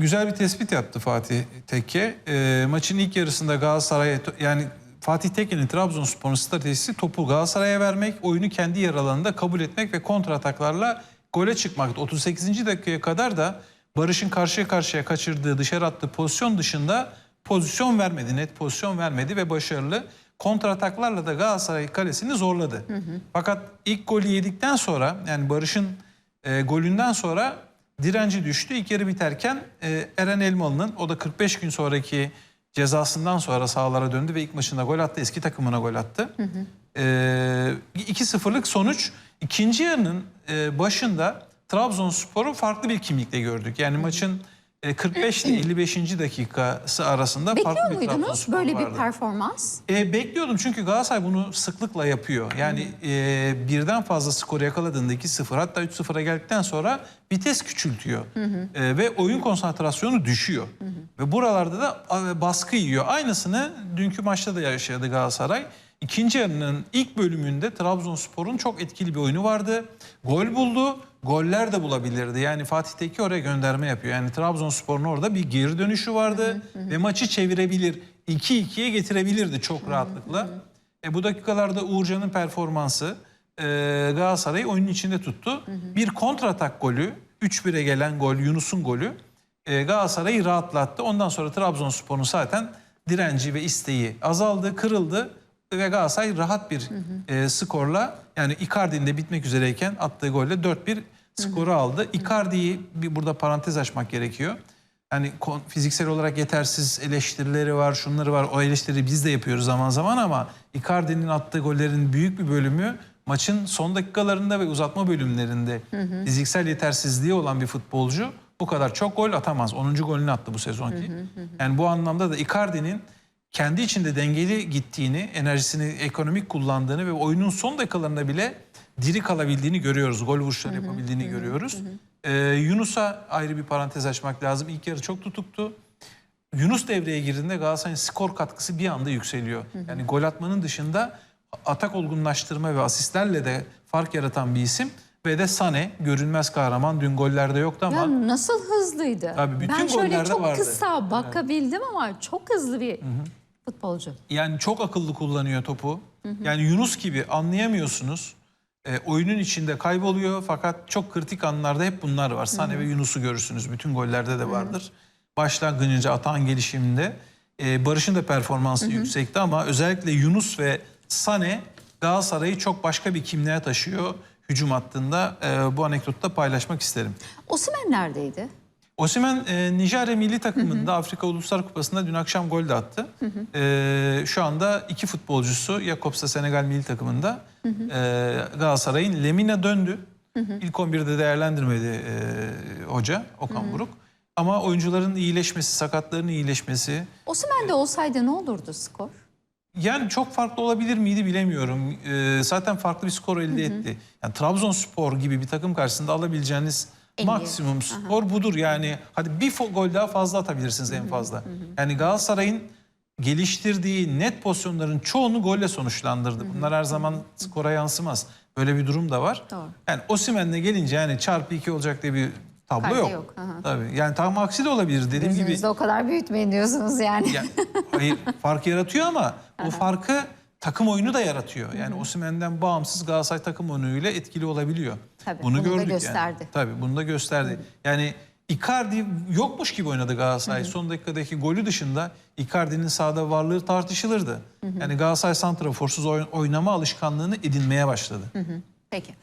güzel bir tespit yaptı Fatih Tekke. E, maçın ilk yarısında Galatasaray'a yani Fatih Tekke'nin Trabzonspor'un stratejisi topu Galatasaray'a vermek, oyunu kendi yer alanında kabul etmek ve kontra ataklarla gole çıkmaktı. 38. dakikaya kadar da Barış'ın karşıya karşıya kaçırdığı, dışarı attığı pozisyon dışında pozisyon vermedi, net pozisyon vermedi ve başarılı. Kontra ataklarla da Galatasaray kalesini zorladı. Fakat ilk golü yedikten sonra yani Barış'ın e, golünden sonra direnci düştü. İlk yarı biterken e, Eren Elmalı'nın o da 45 gün sonraki cezasından sonra sahalara döndü ve ilk maçında gol attı. Eski takımına gol attı. E, 2-0'lık sonuç. İkinci yarının e, başında Trabzonspor'u farklı bir kimlikle gördük. Yani maçın e, 45 ile 55. dakikası arasında farklı Bekliyor bir muydunuz Trabzonspor böyle bir vardı. performans? E, bekliyordum çünkü Galatasaray bunu sıklıkla yapıyor. Yani e, birden fazla skoru yakaladığında 2-0 hatta 3-0'a geldikten sonra vites küçültüyor. E, ve oyun konsantrasyonu düşüyor. Ve buralarda da e, baskı yiyor. Aynısını dünkü maçta da yaşadı Galatasaray. İkinci yarının ilk bölümünde Trabzonspor'un çok etkili bir oyunu vardı. Gol buldu. Goller de bulabilirdi. Yani Fatih Tekke oraya gönderme yapıyor. Yani Trabzonspor'un orada bir geri dönüşü vardı ve maçı çevirebilir. 2-2'ye getirebilirdi çok rahatlıkla. E, bu dakikalarda Uğurcan'ın performansı e, Galatasaray'ı oyunun içinde tuttu. Bir kontratak golü, 3-1'e gelen gol Yunus'un golü e, Galatasaray'ı rahatlattı. Ondan sonra Trabzonspor'un zaten direnci ve isteği azaldı, kırıldı ve Galatasaray rahat bir e, skorla yani Icardi'nin de bitmek üzereyken attığı golle 4-1 skoru aldı. Icardi'yi bir burada parantez açmak gerekiyor. Yani fiziksel olarak yetersiz eleştirileri var, şunları var. O eleştirileri biz de yapıyoruz zaman zaman ama Icardi'nin attığı gollerin büyük bir bölümü maçın son dakikalarında ve uzatma bölümlerinde fiziksel yetersizliği olan bir futbolcu bu kadar çok gol atamaz. 10. golünü attı bu sezonki. Yani bu anlamda da Icardi'nin kendi içinde dengeli gittiğini, enerjisini ekonomik kullandığını ve oyunun son dakikalarında bile diri kalabildiğini görüyoruz. Gol vuruşları yapabildiğini görüyoruz. Ee, Yunus'a ayrı bir parantez açmak lazım. İlk yarı çok tutuktu. Yunus devreye girdiğinde Galatasaray'ın skor katkısı bir anda yükseliyor. Yani gol atmanın dışında atak olgunlaştırma ve asistlerle de fark yaratan bir isim. Ve de Sane görünmez kahraman dün gollerde yoktu ama Ya nasıl hızlıydı? Tabii, bütün ben şöyle gollerde çok vardı. kısa bakabildim ama çok hızlı bir futbolcu. Yani çok akıllı kullanıyor topu. Yani Yunus gibi anlayamıyorsunuz. E, oyunun içinde kayboluyor fakat çok kritik anlarda hep bunlar var. Sane ve Yunus'u görürsünüz. Bütün gollerde de vardır. Başlangıcınca atan gelişiminde. E, Barış'ın da performansı yüksekti ama özellikle Yunus ve Sane Galatasaray'ı çok başka bir kimliğe taşıyor. Hücum hattında e, bu anekdotu da paylaşmak isterim. Osimhen neredeydi? Osimhen e, Nijerya milli takımında Afrika Uluslar Kupası'nda dün akşam gol de attı. E, şu anda iki futbolcusu Jakobs'ta Senegal milli takımında e, Galatasaray'ın Lemina döndü. İlk 11'de değerlendirmedi e, hoca Okan Buruk. Ama oyuncuların iyileşmesi, sakatların iyileşmesi Osimhen de olsaydı ne olurdu skor? yani çok farklı olabilir miydi bilemiyorum. E, zaten farklı bir skor elde etti. Yani Trabzonspor gibi bir takım karşısında alabileceğiniz En maksimum skor budur. Yani hadi bir gol daha fazla atabilirsiniz en fazla. Yani Galatasaray'ın geliştirdiği net pozisyonların çoğunu golle sonuçlandırdı. Bunlar her zaman skora yansımaz. Böyle bir durum da var. Doğru. Yani Osimhen'le gelince yani çarpı iki olacak diye bir tablo Kaydı yok. yok, aha. Tabii. Yani tam aksi de olabilir dediğim gibi. Gözünüzde o kadar büyütmeyin diyorsunuz yani. Ya, hayır fark yaratıyor ama o farkı takım oyunu da yaratıyor. Yani Osimhen'den bağımsız Galatasaray takım oyunuyla etkili olabiliyor. Tabii, bunu bunu da gördük gösterdi. Yani. Tabii bunu da gösterdi. Yani Icardi yokmuş gibi oynadı Galatasaray. Son dakikadaki golü dışında Icardi'nin sahada varlığı tartışılırdı. Yani Galatasaray santraforsuz oyn- oynama alışkanlığını edinmeye başladı. Peki.